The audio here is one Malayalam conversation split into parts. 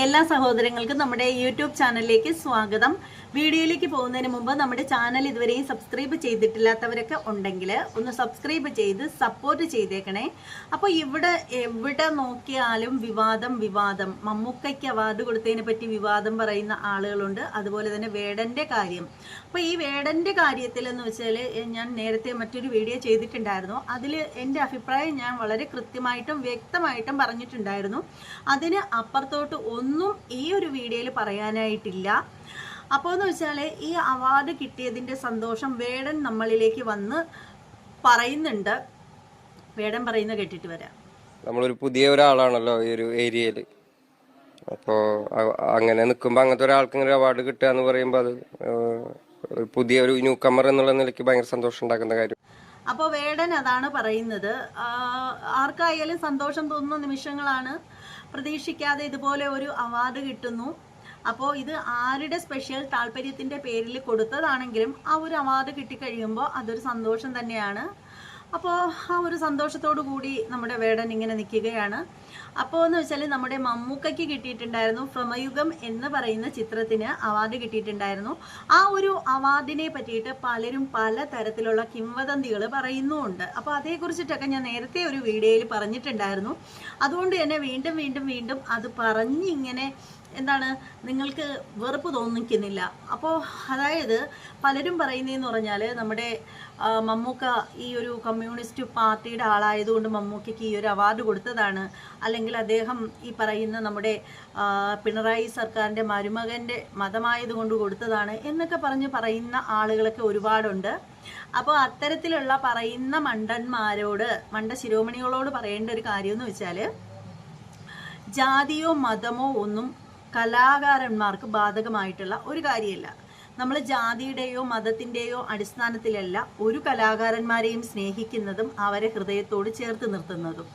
എല്ലാ സഹോദരങ്ങൾക്കും നമ്മുടെ യൂട്യൂബ് ചാനലിലേക്ക് സ്വാഗതം. വീഡിയോയിലേക്ക് പോകുന്നതിന് മുമ്പ് നമ്മുടെ ചാനൽ ഇതുവരെയും സബ്സ്ക്രൈബ് ചെയ്തിട്ടില്ലാത്തവരൊക്കെ ഉണ്ടെങ്കിൽ ഒന്ന് സബ്സ്ക്രൈബ് ചെയ്ത് സപ്പോർട്ട് ചെയ്തേക്കണേ. അപ്പോൾ ഇവിടെ എവിടെ നോക്കിയാലും വിവാദം വിവാദം. മമ്മൂക്കയ്ക്ക് അവാർഡ് കൊടുത്തതിനെ പറ്റി വിവാദം പറയുന്ന ആളുകളുണ്ട്. അതുപോലെ തന്നെ വേടന്റെ കാര്യം. അപ്പോൾ ഈ വേടന്റെ കാര്യത്തിൽ എന്ന് വെച്ചാൽ ഞാൻ നേരത്തെ മറ്റൊരു വീഡിയോ ചെയ്തിട്ടുണ്ടായിരുന്നു. അതിൽ എന്റെ അഭിപ്രായം ഞാൻ വളരെ കൃത്യമായിട്ടും വ്യക്തമായിട്ടും പറഞ്ഞിട്ടുണ്ടായിരുന്നു. അതിന് അപ്പുറത്തോട്ട് ഒന്നും ഈ ഒരു വീഡിയോയിൽ പറയാനായിട്ടില്ല. അപ്പോൾ എന്ന് വെച്ചാൽ ഈ അവാർഡ് കിട്ടിയതിന്റെ സന്തോഷം വേടൻ നമ്മളിലേക്ക് വന്ന് പറയുന്നുണ്ട്. വേടൻ പറയുന്ന കേട്ടിട്ട് വരാം. നമ്മളൊരു പുതിയ ഒരാളാണല്ലോ ഈ ഒരു ഏരിയയിൽ അപ്പോ അങ്ങനെ നിൽക്കുമ്പോൾ അങ്ങനത്തെ ഒരാൾക്ക് അവാർഡ് കിട്ടുക എന്ന് പറയുമ്പോൾ അത് പുതിയ ഒരു ന്യൂ കമ്മർ എന്നുള്ള നിലയ്ക്ക് ഭയങ്കര സന്തോഷം ഉണ്ടാക്കുന്ന കാര്യം. അപ്പോൾ വേടൻ അതാണ് പറയുന്നത്. ആർക്കായാലും സന്തോഷം തോന്നുന്ന നിമിഷങ്ങളാണ്. പ്രതീക്ഷിക്കാതെ ഇതുപോലെ ഒരു അവാർഡ് കിട്ടുന്നു. അപ്പോൾ ഇത് ആരുടെ സ്പെഷ്യൽ താല്പര്യത്തിന്റെ പേരിൽ കൊടുത്തതാണെങ്കിലും ആ ഒരു അവാർഡ് കിട്ടിക്കഴിയുമ്പോൾ അതൊരു സന്തോഷം തന്നെയാണ്. അപ്പോൾ ആ ഒരു സന്തോഷത്തോടു കൂടി നമ്മുടെ വേടൻ ഇങ്ങനെ നിൽക്കുകയാണ്. അപ്പോൾ എന്ന് വെച്ചാൽ നമ്മുടെ മമ്മൂക്കയ്ക്ക് കിട്ടിയിട്ടുണ്ടായിരുന്നു ഭ്രമയുഗം എന്ന് പറയുന്ന ചിത്രത്തിന് അവാർഡ് കിട്ടിയിട്ടുണ്ടായിരുന്നു. ആ ഒരു അവാർഡിനെ പറ്റിയിട്ട് പലരും പല തരത്തിലുള്ള കിംവദന്തികൾ പറയുന്നുമുണ്ട്. അപ്പോൾ അതേക്കുറിച്ചിട്ടൊക്കെ ഞാൻ നേരത്തെ ഒരു വീഡിയോയിൽ പറഞ്ഞിട്ടുണ്ടായിരുന്നു. അതുകൊണ്ട് തന്നെ വീണ്ടും വീണ്ടും വീണ്ടും അത് പറഞ്ഞിങ്ങനെ എന്താണ് നിങ്ങൾക്ക് വെറുപ്പ് തോന്നിക്കുന്നില്ല. അപ്പോൾ അതായത് പലരും പറയുന്നതെന്ന് പറഞ്ഞാൽ നമ്മുടെ മമ്മൂക്ക ഈ ഒരു കമ്മ്യൂണിസ്റ്റ് പാർട്ടിയുടെ ആളായതുകൊണ്ട് മമ്മൂക്കയ്ക്ക് ഈ ഒരു അവാർഡ് കൊടുത്തതാണ്. അല്ലെങ്കിൽ അദ്ദേഹം ഈ പറയുന്ന നമ്മുടെ പിണറായി സർക്കാരിന്റെ മരുമകന്റെ മതമായതുകൊണ്ട് കൊടുത്തതാണ് എന്നൊക്കെ പറഞ്ഞ് പറയുന്ന ആളുകളൊക്കെ ഒരുപാടുണ്ട്. അപ്പോൾ അത്തരത്തിലുള്ള പറയുന്ന മണ്ടന്മാരോട് മണ്ട ശിരോമണികളോട് പറയേണ്ട ഒരു കാര്യമെന്ന് വെച്ചാൽ ജാതിയോ മതമോ ഒന്നും കലാകാരന്മാർക്ക് ബാധകമായിട്ടുള്ള ഒരു കാര്യമല്ല. നമ്മൾ ജാതിയുടെയോ മതത്തിന്റെയോ അടിസ്ഥാനത്തിലല്ല ഒരു കലാകാരന്മാരെയും സ്നേഹിക്കുന്നതും അവരെ ഹൃദയത്തോട് ചേർത്ത് നിർത്തുന്നതും.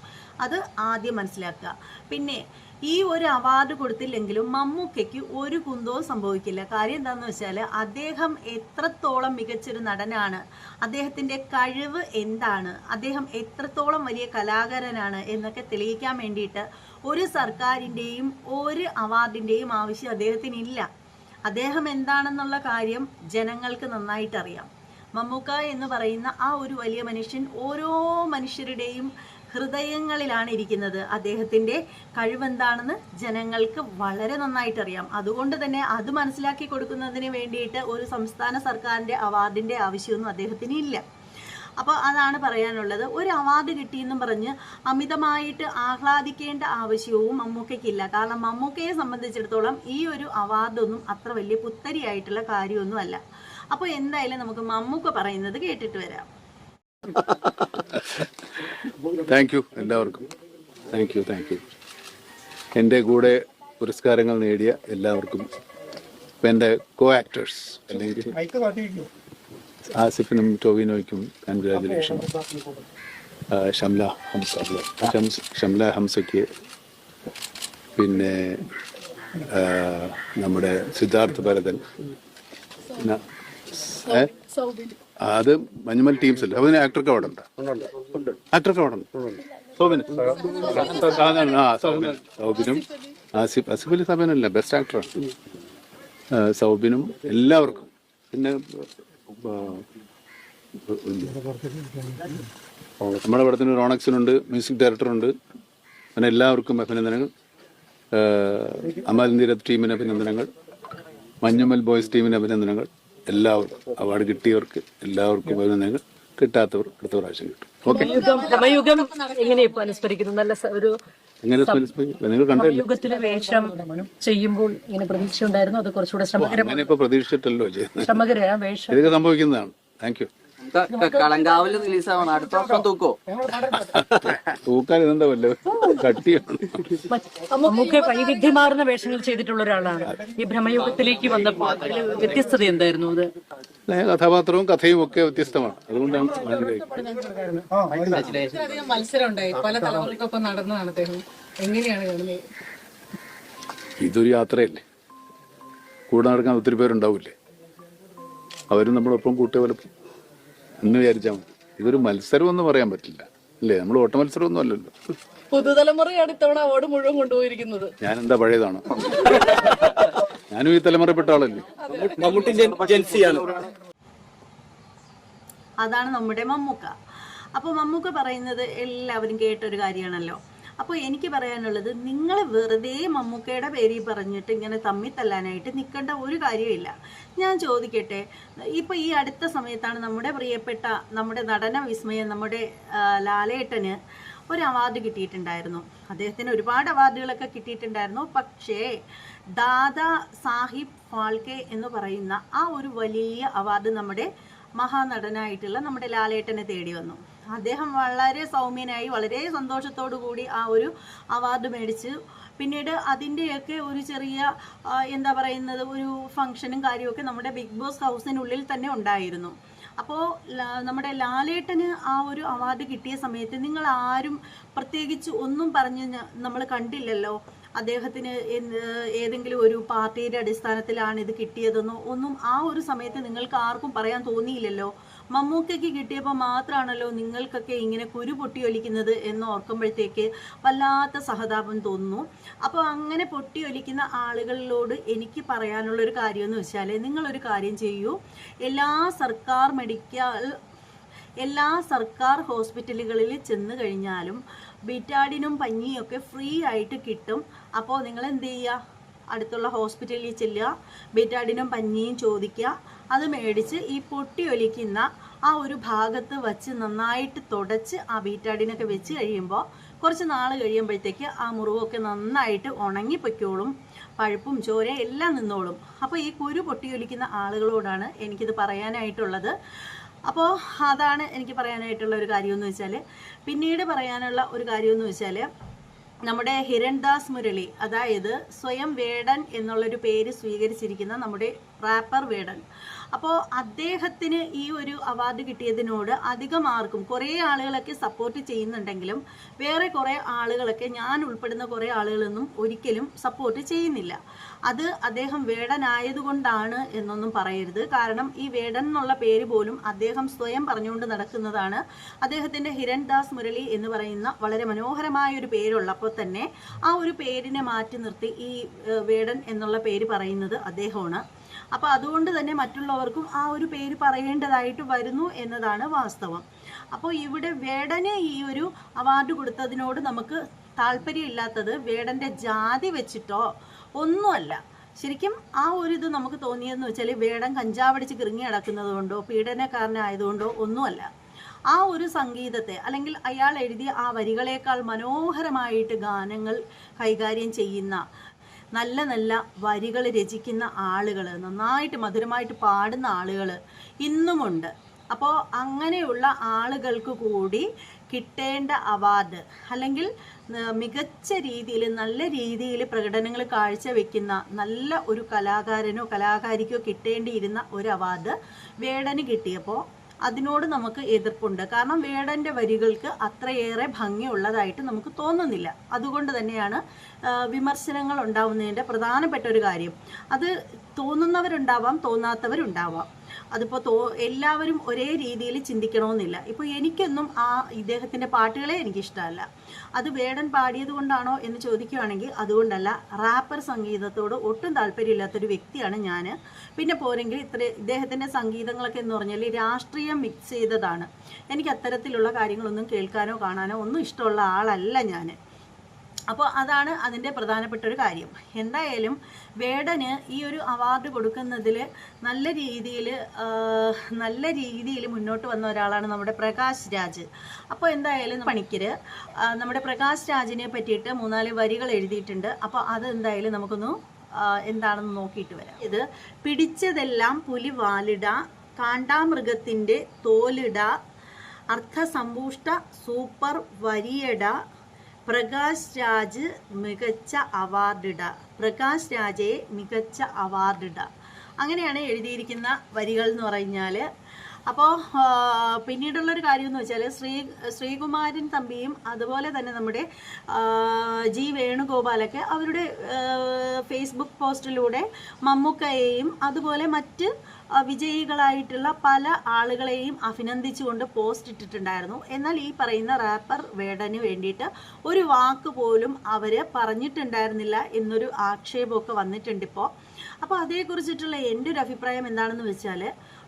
അത് ആദ്യം മനസ്സിലാക്കുക. പിന്നെ ഈ ഒരു അവാർഡ് കൊടുത്തില്ലെങ്കിലും മമ്മൂക്കയ്ക്ക് ഒരു കുന്തവും സംഭവിക്കില്ല. കാര്യം എന്താണെന്ന് വെച്ചാൽ അദ്ദേഹം എത്രത്തോളം മികച്ചൊരു നടനാണ് അദ്ദേഹത്തിന്റെ കഴിവ് എന്താണ് അദ്ദേഹം എത്രത്തോളം വലിയ കലാകാരനാണ് എന്നൊക്കെ തെളിയിക്കാൻ വേണ്ടിയിട്ട് ഒരു സർക്കാരിന്റെയും ഒരു അവാർഡിന്റെയും ആവശ്യം അദ്ദേഹത്തിനില്ല. അദ്ദേഹം എന്താണെന്നുള്ള കാര്യം ജനങ്ങൾക്ക് നന്നായിട്ടറിയാം. മമ്മൂക്ക എന്ന് പറയുന്ന ആ ഒരു വലിയ മനുഷ്യൻ ഓരോ മനുഷ്യരുടെയും ഹൃദയങ്ങളിലാണ് ഇരിക്കുന്നത്. അദ്ദേഹത്തിന്റെ കഴിവെന്താണെന്ന് ജനങ്ങൾക്ക് വളരെ നന്നായിട്ട് അറിയാം അതുകൊണ്ട് തന്നെ അത് മനസ്സിലാക്കി കൊടുക്കുന്നതിന് വേണ്ടിയിട്ട് ഒരു സംസ്ഥാന സർക്കാരിന്റെ അവാർഡിന്റെ ആവശ്യമൊന്നും അദ്ദേഹത്തിന് ഇല്ല. അപ്പോൾ അതാണ് പറയാനുള്ളത്. ഒരു അവാർഡ് കിട്ടിയെന്നും പറഞ്ഞ് അമിതമായിട്ട് ആഹ്ലാദിക്കേണ്ട ആവശ്യവും മമ്മൂക്കയ്ക്കില്ല. കാരണം മമ്മൂക്കയെ സംബന്ധിച്ചിടത്തോളം ഈ ഒരു അവാർഡൊന്നും അത്ര വലിയ പുത്തരിയായിട്ടുള്ള കാര്യമൊന്നും അല്ല അപ്പോൾ എന്തായാലും നമുക്ക് മമ്മൂക്ക പറയുന്നത് കേട്ടിട്ട് വരാം. താങ്ക് യു എല്ലാവർക്കും. താങ്ക് യു താങ്ക് യു എന്റെ കൂടെ പുരസ്കാരങ്ങൾ നേടിയ എല്ലാവർക്കും ഇപ്പം എന്റെ കോ ആക്ടേഴ്സ് അല്ലെങ്കിൽ ആസിഫിനും ടോവിനോയ്ക്കും കൺഗ്രാജുലേഷൻ ഷംല ഹംസ ഷംല ഹംസയ്ക്ക് പിന്നെ നമ്മുടെ സിദ്ധാർത്ഥ ഭരതൻ. ഏ? അത് മഞ്ഞുമൽ ടീംസ് അല്ലേ അതിന് ആക്ടർക്ക് അവിടെ ഉണ്ട്. ആക്ടർക്ക് അവിടെ ഉണ്ട്. സോബിന്. അതാണ്, ആ സൗബിൻ സൗബിനും ആസിഫ്. ആസിഫ് അലി സബനല്ല ബെസ്റ്റ് ആക്ടറാണ് സൗബിനും എല്ലാവർക്കും. പിന്നെ നമ്മുടെ പടത്തിന് റോണക്സിനുണ്ട് മ്യൂസിക് ഡയറക്ടറുണ്ട് പിന്നെ എല്ലാവർക്കും അഭിനന്ദനങ്ങൾ. അമൽ നീരത് ടീമിന് അഭിനന്ദനങ്ങൾ. മഞ്ഞുമൽ ബോയ്സ് ടീമിന് അഭിനന്ദനങ്ങൾ. എല്ലാവർക്കും അവാർഡ് കിട്ടിയവർക്ക് എല്ലാവർക്കും അഭിനന്ദനങ്ങൾ. കിട്ടാത്തവർ അടുത്ത പ്രാവശ്യം കിട്ടും. ഓക്കെ യുഗം എങ്ങനെയാണ് അനുസ്മരിക്കുന്നു? നല്ല ഒരു എങ്ങനെ നിങ്ങൾ കണ്ടല്ലോ? യുഗത്തിലെ വേഷം ചെയ്യുമ്പോൾ ഇങ്ങനെ പ്രതീക്ഷ ഉണ്ടായിരുന്നു അത് കുറച്ചുകൂടെ ശ്രമകരം അങ്ങനെ ഇപ്പൊ പ്രതീക്ഷിച്ചിട്ടല്ലോ ചെയ്യുന്നത്. ശ്രമകര വേഷം. ഇതൊക്കെ സംഭവിക്കുന്നതാണ്. താങ്ക് യു കളങ്കാവിൽ റിലീസാവണം. അടുത്ത വർഷം തൂക്കോ? തൂക്കാൻ ഇതുണ്ടാവല്ലോ വല്ല കട്ടിയാണ്. നമുക്ക് വൈവിധ്യമാർന്ന വേഷങ്ങൾ ചെയ്തിട്ടുള്ള ഒരാളാണ്. ഈ ഭ്രമയുഗത്തിലേക്ക് വന്നപ്പോൾ വ്യത്യസ്തത എന്തായിരുന്നു അത്? കഥാപാത്രവും കഥയും ഒക്കെ വ്യത്യസ്തമാണ്. അതുകൊണ്ടാണ് മത്സരം ഉണ്ടായി പല തലമുറക്കൊപ്പം നടന്നതാണ് അദ്ദേഹം. എങ്ങനെയാണ് കാണുന്നത്? ഇതൊരു യാത്രയല്ലേ? കൂടെ നടക്കാൻ ഒത്തിരി പേരുണ്ടാവില്ലേ? അവരും നമ്മളൊപ്പം കൂട്ടിയ പോലെ എന്ന് വിചാരിച്ചാൽ മതി. ഇതൊരു മത്സരം എന്ന് പറയാൻ പറ്റില്ല. അല്ലേ? നമ്മൾ ഓട്ട മത്സരം ഒന്നും അല്ലല്ലോ. പുതുതലമുറയാണ് ഇത്തവണ അവാർഡ് മുഴുവൻ കൊണ്ടുപോയിരിക്കുന്നത്. ഞാൻ എന്താ പഴയതാണ്? ഞാനും ഈ തലമുറപ്പെട്ട ആളല്ലേ? അതാണ് നമ്മുടെ മമ്മൂക്ക. അപ്പോൾ മമ്മൂക്ക പറയുന്നത് എല്ലാവരും കേട്ടൊരു കാര്യമാണല്ലോ. അപ്പോൾ എനിക്ക് പറയാനുള്ളത് നിങ്ങൾ വെറുതെ മമ്മൂക്കയുടെ പേരിൽ പറഞ്ഞിട്ട് ഇങ്ങനെ തമ്മി തല്ലാനായിട്ട് നിൽക്കേണ്ട ഒരു കാര്യമില്ല. ഞാൻ ചോദിക്കട്ടെ ഇപ്പോൾ ഈ അടുത്ത സമയത്താണ് നമ്മുടെ പ്രിയപ്പെട്ട നമ്മുടെ നടന വിസ്മയം നമ്മുടെ ലാലേട്ടന് ഒരു അവാർഡ് കിട്ടിയിട്ടുണ്ടായിരുന്നു. അദ്ദേഹത്തിന് ഒരുപാട് അവാർഡുകളൊക്കെ കിട്ടിയിട്ടുണ്ടായിരുന്നു. പക്ഷേ ദാദാ സാഹിബ് ഫാൾക്കെ എന്ന് പറയുന്ന ആ ഒരു വലിയ അവാർഡ് നമ്മുടെ മഹാനടനായിട്ടുള്ള നമ്മുടെ ലാലേട്ടനെ തേടി വന്നു. അദ്ദേഹം വളരെ സൗമ്യനായി വളരെ സന്തോഷത്തോടു കൂടി ആ ഒരു അവാർഡ് മേടിച്ച്. പിന്നീട് അതിന്റെയൊക്കെ ഒരു ചെറിയ എന്താ പറയുന്നത് ഒരു ഫംഗ്ഷനും കാര്യമൊക്കെ നമ്മുടെ ബിഗ് ബോസ് ഹൗസിനുള്ളിൽ തന്നെ ഉണ്ടായിരുന്നു. അപ്പോൾ നമ്മുടെ ലാലേട്ടന് ആ ഒരു അവാർഡ് കിട്ടിയ സമയത്ത് നിങ്ങൾ ആരും പ്രത്യേകിച്ച് ഒന്നും പറഞ്ഞ് നമ്മൾ കണ്ടില്ലല്ലോ. അദ്ദേഹത്തിന് ഏതെങ്കിലും ഒരു പാർട്ടിയുടെ അടിസ്ഥാനത്തിലാണ് ഇത് കിട്ടിയതെന്നോ ഒന്നും ആ ഒരു സമയത്ത് നിങ്ങൾക്ക് ആർക്കും പറയാൻ തോന്നിയില്ലല്ലോ. മമ്മൂക്കയ്ക്ക് കിട്ടിയപ്പോൾ മാത്രമാണല്ലോ നിങ്ങൾക്കൊക്കെ ഇങ്ങനെ കുരു പൊട്ടിയൊലിക്കുന്നത് എന്ന് ഓർക്കുമ്പോഴത്തേക്ക് വല്ലാത്ത സഹതാപം തോന്നുന്നു. അപ്പോൾ അങ്ങനെ പൊട്ടിയൊലിക്കുന്ന ആളുകളിലോട് എനിക്ക് പറയാനുള്ളൊരു കാര്യമെന്ന് വെച്ചാൽ നിങ്ങളൊരു കാര്യം ചെയ്യൂ. എല്ലാ സർക്കാർ മെഡിക്കൽ എല്ലാ സർക്കാർ ഹോസ്പിറ്റലുകളിൽ ചെന്ന് കഴിഞ്ഞാലും ബിറ്റാഡിനും പഞ്ഞിയൊക്കെ ഫ്രീ ആയിട്ട് കിട്ടും. അപ്പോൾ നിങ്ങൾ എന്ത് ചെയ്യുക അടുത്തുള്ള ഹോസ്പിറ്റലിൽ ചെല്ലുക ബെറ്റാഡിനും പഞ്ഞിയും ചോദിക്കുക അത് മേടിച്ച് ഈ പൊട്ടിയൊലിക്കുന്ന ആ ഒരു ഭാഗത്ത് വച്ച് നന്നായിട്ട് തുടച്ച് ആ ബീറ്റാഡിനൊക്കെ വെച്ച് കഴിയുമ്പോൾ കുറച്ച് നാൾ കഴിയുമ്പോഴത്തേക്ക് ആ മുറിവൊക്കെ നന്നായിട്ട് ഉണങ്ങി പൊയ്ക്കോളും പഴുപ്പും ചോരയും എല്ലാം നിന്നോളും. അപ്പോൾ ഈ കുരു പൊട്ടിയൊലിക്കുന്ന ആളുകളോടാണ് എനിക്കിത് പറയാനായിട്ടുള്ളത്. അപ്പോൾ അതാണ് എനിക്ക് പറയാനായിട്ടുള്ള ഒരു കാര്യമെന്ന് വെച്ചാൽ പിന്നീട് പറയാനുള്ള ഒരു കാര്യമെന്ന് വെച്ചാൽ നമ്മുടെ ഹിരൺദാസ് മുരളി അതായത് സ്വയം വേടൻ എന്നുള്ളൊരു പേര് സ്വീകരിച്ചിരിക്കുന്ന നമ്മുടെ റാപ്പർ വേടൻ അപ്പോൾ അദ്ദേഹത്തിന് ഈ ഒരു അവാർഡ് കിട്ടിയതിനോട് അധികം ആർക്കും കുറേ ആളുകളൊക്കെ സപ്പോർട്ട് ചെയ്യുന്നുണ്ടെങ്കിലും വേറെ കുറേ ആളുകളൊക്കെ ഞാൻ ഉൾപ്പെടുന്ന കുറേ ആളുകളൊന്നും ഒരിക്കലും സപ്പോർട്ട് ചെയ്യുന്നില്ല. അത് അദ്ദേഹം വേടനായതുകൊണ്ടാണ് എന്നൊന്നും പറയരുത്. കാരണം ഈ വേടൻ എന്നുള്ള പേര് പോലും അദ്ദേഹം സ്വയം പറഞ്ഞുകൊണ്ട് നടക്കുന്നതാണ്. അദ്ദേഹത്തിന്റെ ഹിരൺദാസ് മുരളി എന്ന് പറയുന്ന വളരെ മനോഹരമായ ഒരു പേരുള്ളപ്പോൾ തന്നെ ആ ഒരു പേരിനെ മാറ്റി നിർത്തി ഈ വേടൻ എന്നുള്ള പേര് പറയുന്നത് അദ്ദേഹമാണ്. അപ്പോൾ അതുകൊണ്ട് തന്നെ മറ്റുള്ളവർക്കും ആ ഒരു പേര് പറയേണ്ടതായിട്ട് വരുന്നു എന്നതാണ് വാസ്തവം. അപ്പോൾ ഇവിടെ വേടനെ ഈ ഒരു അവാർഡ് കൊടുത്തതിനോട് നമുക്ക് താല്പര്യമില്ലാത്തത് വേടന്റെ ജാതി വെച്ചിട്ടോ ഒന്നുമല്ല. ശരിക്കും ആ ഒരു ഇത് നമുക്ക് തോന്നിയതെന്ന് വെച്ചാൽ വേടൻ കഞ്ചാവടിച്ച് കിറങ്ങി നടക്കുന്നത് കൊണ്ടോ പീഡനക്കാരനായതുകൊണ്ടോ ഒന്നുമല്ല. ആ ഒരു സംഗീതത്തെ അല്ലെങ്കിൽ അയാൾ എഴുതിയ ആ വരികളേക്കാൾ മനോഹരമായിട്ട് ഗാനങ്ങൾ കൈകാര്യം ചെയ്യുന്ന നല്ല നല്ല വരികൾ രചിക്കുന്ന ആളുകൾ നന്നായിട്ട് മധുരമായിട്ട് പാടുന്ന ആളുകൾ ഇന്നുമുണ്ട്. അപ്പോൾ അങ്ങനെയുള്ള ആളുകൾക്ക് കൂടി കിട്ടേണ്ട അവാർഡ് അല്ലെങ്കിൽ മികച്ച രീതിയിൽ നല്ല രീതിയിൽ പ്രകടനങ്ങൾ കാഴ്ചവെക്കുന്ന നല്ല ഒരു കലാകാരനോ കലാകാരിക്കോ കിട്ടേണ്ടിയിരുന്ന ഒരു അവാർഡ് വേടന് കിട്ടിയപ്പോൾ അതിനോട് നമുക്ക് എതിർപ്പുണ്ട്. കാരണം വേടന്റെ വരികൾക്ക് അത്രയേറെ ഭംഗിയുള്ളതായിട്ട് നമുക്ക് തോന്നുന്നില്ല. അതുകൊണ്ട് തന്നെയാണ് വിമർശനങ്ങൾ ഉണ്ടാവുന്നതിന്റെ പ്രധാനപ്പെട്ട ഒരു കാര്യം. അത് തോന്നുന്നവരുണ്ടാവാം തോന്നാത്തവരുണ്ടാവാം. അതിപ്പോൾ തോ എല്ലാവരും ഒരേ രീതിയിൽ ചിന്തിക്കണമെന്നില്ല. ഇപ്പോൾ എനിക്കൊന്നും ആ ഇദ്ദേഹത്തിന്റെ പാട്ടുകളെ എനിക്കിഷ്ടമല്ല. അത് വേടൻ പാടിയത് കൊണ്ടാണോ എന്ന് ചോദിക്കുകയാണെങ്കിൽ അതുകൊണ്ടല്ല. റാപ്പർ സംഗീതത്തോട് ഒട്ടും താല്പര്യമില്ലാത്തൊരു വ്യക്തിയാണ് ഞാൻ പിന്നെ പോരെങ്കിൽ ഇത്ര ഇദ്ദേഹത്തിന്റെ സംഗീതങ്ങളൊക്കെ എന്ന് പറഞ്ഞാൽ രാഷ്ട്രീയം മിക്സ് ചെയ്തതാണ്. എനിക്ക് അത്തരത്തിലുള്ള കാര്യങ്ങളൊന്നും കേൾക്കാനോ കാണാനോ ഒന്നും ഇഷ്ടമുള്ള ആളല്ല ഞാൻ അപ്പോൾ അതാണ് അതിന്റെ പ്രധാനപ്പെട്ട ഒരു കാര്യം. എന്തായാലും വേടന് ഈ ഒരു അവാർഡ് കൊടുക്കുന്നതിൽ നല്ല രീതിയിൽ നല്ല രീതിയിൽ മുന്നോട്ട് വന്ന ഒരാളാണ് നമ്മുടെ പ്രകാശ് രാജ്. അപ്പോൾ എന്തായാലും പണിക്കര് നമ്മുടെ പ്രകാശ് രാജിനെ പറ്റിയിട്ട് മൂന്നാൽ വരികൾ എഴുതിയിട്ടുണ്ട്. അപ്പോൾ അത് എന്തായാലും നമുക്കൊന്ന് എന്താണെന്ന് നോക്കിയിട്ട് വരാം. ഇത് പിടിച്ചതെല്ലാം പുലി വാലിട കാണ്ടാമൃഗത്തിന്റെ തോലിട അർത്ഥസമ്പുഷ്ട സൂപ്പർ വരിയട പ്രകാശ് രാജ് മികച്ച അവാർഡിട. പ്രകാശ് രാജയെ മികച്ച അവാർഡിട. അങ്ങനെയാണ് എഴുതിയിരിക്കുന്ന വരികൾ എന്ന് പറഞ്ഞാൽ അപ്പോൾ പിന്നീടുള്ളൊരു കാര്യം എന്ന് വെച്ചാൽ ശ്രീ ശ്രീകുമാരൻ തമ്പിയും അതുപോലെ തന്നെ നമ്മുടെ ജി വേണുഗോപാലൊക്കെ അവരുടെ ഫേസ്ബുക്ക് പോസ്റ്റിലൂടെ മമ്മൂക്കയെയും അതുപോലെ മറ്റ് വിജയികളായിട്ടുള്ള പല ആളുകളെയും അഭിനന്ദിച്ചുകൊണ്ട് പോസ്റ്റ് ഇട്ടിട്ടുണ്ടായിരുന്നു. എന്നാൽ ഈ പറയുന്ന റാപ്പർ വേടന് വേണ്ടിയിട്ട് ഒരു വാക്ക് പോലും അവർ പറഞ്ഞിട്ടുണ്ടായിരുന്നില്ല എന്നൊരു ആക്ഷേപമൊക്കെ വന്നിട്ടുണ്ട് ഇപ്പോൾ അപ്പോൾ അതേക്കുറിച്ചിട്ടുള്ള എന്റെ ഒരു അഭിപ്രായം എന്താണെന്ന് വെച്ചാൽ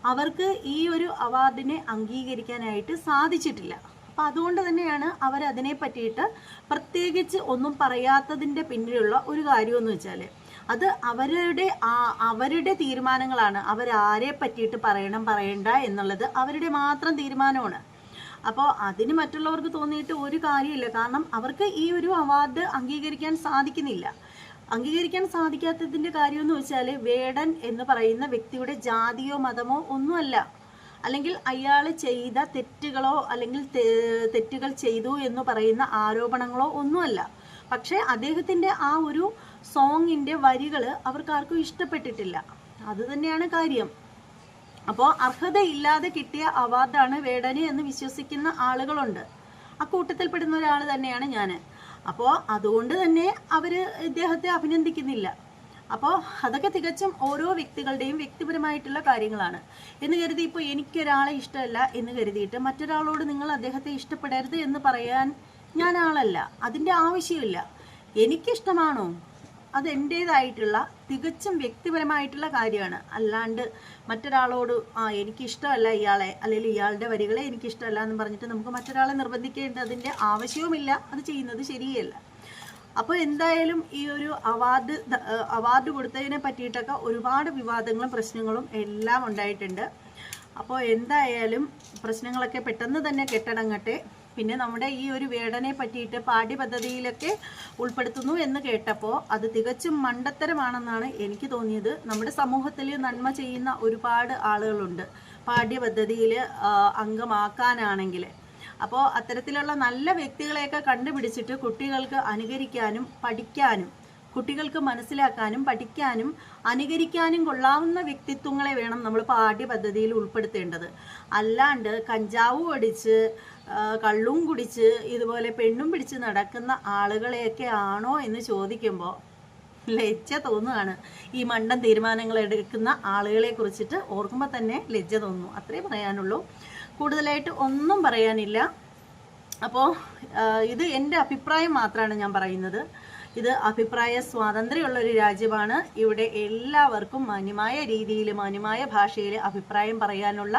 അവർക്ക് ഈ ഒരു അവാർഡിനെ അംഗീകരിക്കാനായിട്ട് സാധിച്ചിട്ടില്ല. അപ്പം അതുകൊണ്ട് തന്നെയാണ് അവർ അതിനെ പറ്റിയിട്ട് പ്രത്യേകിച്ച് ഒന്നും പറയാത്തതിന്റെ പിന്നിലുള്ള ഒരു കാര്യമെന്ന് വെച്ചാൽ അത് അവരുടെ അവരുടെ തീരുമാനങ്ങളാണ്. അവരാരെ പറ്റിയിട്ട് പറയണം പറയണ്ട എന്നുള്ളത് അവരുടെ മാത്രം തീരുമാനമാണ്. അപ്പോൾ അതിന് മറ്റുള്ളവർക്ക് തോന്നിയിട്ട് ഒരു കാര്യമില്ല. കാരണം അവർക്ക് ഈ ഒരു അവാർഡ് അംഗീകരിക്കാൻ സാധിക്കുന്നില്ല. അംഗീകരിക്കാൻ സാധിക്കാത്തതിന്റെ കാര്യമെന്ന് വെച്ചാൽ വേടൻ എന്ന് പറയുന്ന വ്യക്തിയുടെ ജാതിയോ മതമോ ഒന്നുമല്ല. അല്ലെങ്കിൽ അയാൾ ചെയ്ത തെറ്റുകളോ അല്ലെങ്കിൽ തെറ്റുകൾ ചെയ്തു എന്ന് പറയുന്ന ആരോപണങ്ങളോ ഒന്നുമല്ല. പക്ഷേ അദ്ദേഹത്തിന്റെ ആ ഒരു സോങ്ങിന്റെ വരികൾ അവർക്കാർക്കും ഇഷ്ടപ്പെട്ടിട്ടില്ല. അത് തന്നെയാണ് കാര്യം. അപ്പോൾ അർഹതയില്ലാതെ കിട്ടിയ അവാർഡാണ് വേടന് എന്ന് വിശ്വസിക്കുന്ന ആളുകളുണ്ട്. ആ കൂട്ടത്തിൽപ്പെടുന്ന ഒരാൾ തന്നെയാണ് ഞാൻ അപ്പോൾ അതുകൊണ്ട് തന്നെ അവർ ഇദ്ദേഹത്തെ അഭിനന്ദിക്കുന്നില്ല. അപ്പോൾ അതൊക്കെ തികച്ചും ഓരോ വ്യക്തികളുടെയും വ്യക്തിപരമായിട്ടുള്ള കാര്യങ്ങളാണ്. എന്ന് കരുതി ഇപ്പോൾ എനിക്കൊരാളെ ഇഷ്ടമല്ല എന്ന് കരുതിയിട്ട് മറ്റൊരാളോട് നിങ്ങൾ അദ്ദേഹത്തെ ഇഷ്ടപ്പെടരുത് എന്ന് പറയാൻ ഞാൻ ആളല്ല. അതിന്റെ ആവശ്യമില്ല. എനിക്കിഷ്ടമാണോ? അത് തികച്ചും വ്യക്തിപരമായിട്ടുള്ള കാര്യമാണ്. അല്ലാണ്ട് മറ്റൊരാളോട് ആ എനിക്കിഷ്ടമല്ല ഇയാളെ അല്ലെങ്കിൽ ഇയാളുടെ വരികളെ എനിക്കിഷ്ടമല്ല എന്ന് പറഞ്ഞിട്ട് നമുക്ക് മറ്റൊരാളെ നിർബന്ധിക്കേണ്ടതിന്റെ ആവശ്യവുമില്ല. അത് ചെയ്യുന്നത് ശരിയല്ല. അപ്പോൾ എന്തായാലും ഈ ഒരു അവാർഡ് അവാർഡ് കൊടുത്തതിനെ പറ്റിയിട്ടൊക്കെ ഒരുപാട് വിവാദങ്ങളും പ്രശ്നങ്ങളും എല്ലാം ഉണ്ടായിട്ടുണ്ട്. അപ്പോൾ എന്തായാലും പ്രശ്നങ്ങളൊക്കെ പെട്ടെന്ന് തന്നെ കെട്ടടങ്ങട്ടെ. പിന്നെ നമ്മുടെ ഈ ഒരു വേടനെ പറ്റിയിട്ട് പാഠ്യപദ്ധതിയിലൊക്കെ ഉൾപ്പെടുത്തുന്നു എന്ന് കേട്ടപ്പോൾ അത് തികച്ചും മണ്ടത്തരമാണെന്നാണ് എനിക്ക് തോന്നിയത്. നമ്മുടെ സമൂഹത്തിൽ നന്മ ചെയ്യുന്ന ഒരുപാട് ആളുകളുണ്ട്. പാഠ്യപദ്ധതിയിൽ അംഗമാക്കാനാണെങ്കിൽ അപ്പോൾ അത്തരത്തിലുള്ള നല്ല വ്യക്തികളെയൊക്കെ കണ്ടുപിടിച്ചിട്ട് കുട്ടികൾക്ക് അനുകരിക്കാനും പഠിക്കാനും കുട്ടികൾക്ക് മനസ്സിലാക്കാനും പഠിക്കാനും അനുകരിക്കാനും കൊള്ളാവുന്ന വ്യക്തിത്വങ്ങളെ വേണം നമ്മൾ പാഠ്യപദ്ധതിയിൽ ഉൾപ്പെടുത്തേണ്ടത്. അല്ലാണ്ട് കഞ്ചാവും അടിച്ച് കള്ളും കുടിച്ച് ഇതുപോലെ പെണ്ണും പിടിച്ച് നടക്കുന്ന ആളുകളെയൊക്കെ ആണോ എന്ന് ചോദിക്കുമ്പോൾ ലജ്ജ തോന്നുകയാണ്. ഈ മണ്ടൻ തീരുമാനങ്ങൾ എടുക്കുന്ന ആളുകളെ കുറിച്ചിട്ട് ഓർക്കുമ്പോൾ തന്നെ ലജ്ജ തോന്നുന്നു. അത്രേ പറയാനുള്ളൂ. കൂടുതലായിട്ട് ഒന്നും പറയാനില്ല. അപ്പോൾ ഇത് എന്റെ അഭിപ്രായം മാത്രമാണ് ഞാൻ പറയുന്നത്. ഇത് അഭിപ്രായ സ്വാതന്ത്ര്യമുള്ള ഒരു രാജ്യമാണ്. ഇവിടെ എല്ലാവർക്കും മാന്യമായ രീതിയിൽ മാന്യമായ ഭാഷയിൽ അഭിപ്രായം പറയാനുള്ള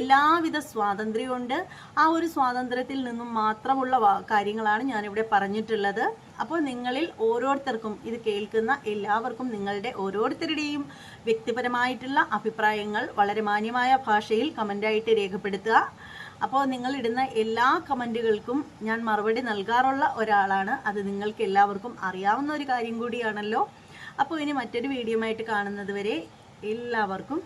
എല്ലാവിധ സ്വാതന്ത്ര്യമുണ്ട് ആ ഒരു സ്വാതന്ത്ര്യത്തിൽ നിന്നും മാത്രമുള്ള കാര്യങ്ങളാണ് ഞാനിവിടെ പറഞ്ഞിട്ടുള്ളത്. അപ്പോൾ നിങ്ങളിൽ ഓരോരുത്തർക്കും ഇത് കേൾക്കുന്ന എല്ലാവർക്കും നിങ്ങളുടെ ഓരോരുത്തരുടെയും വ്യക്തിപരമായിട്ടുള്ള അഭിപ്രായങ്ങൾ വളരെ മാന്യമായ ഭാഷയിൽ കമന്റായിട്ട് രേഖപ്പെടുത്തുക. അപ്പോൾ നിങ്ങൾ ഇടുന്ന എല്ലാ കമന്റുകൾക്കും ഞാൻ മറുപടി നൽകാറുള്ള ഒരാളാണ്. അത് നിങ്ങൾക്ക് എല്ലാവർക്കും അറിയാവുന്ന ഒരു കാര്യം കൂടിയാണല്ലോ. അപ്പോൾ ഇനി മറ്റൊരു വീഡിയോ ആയിട്ട് കാണുന്നത് വരെ എല്ലാവർക്കും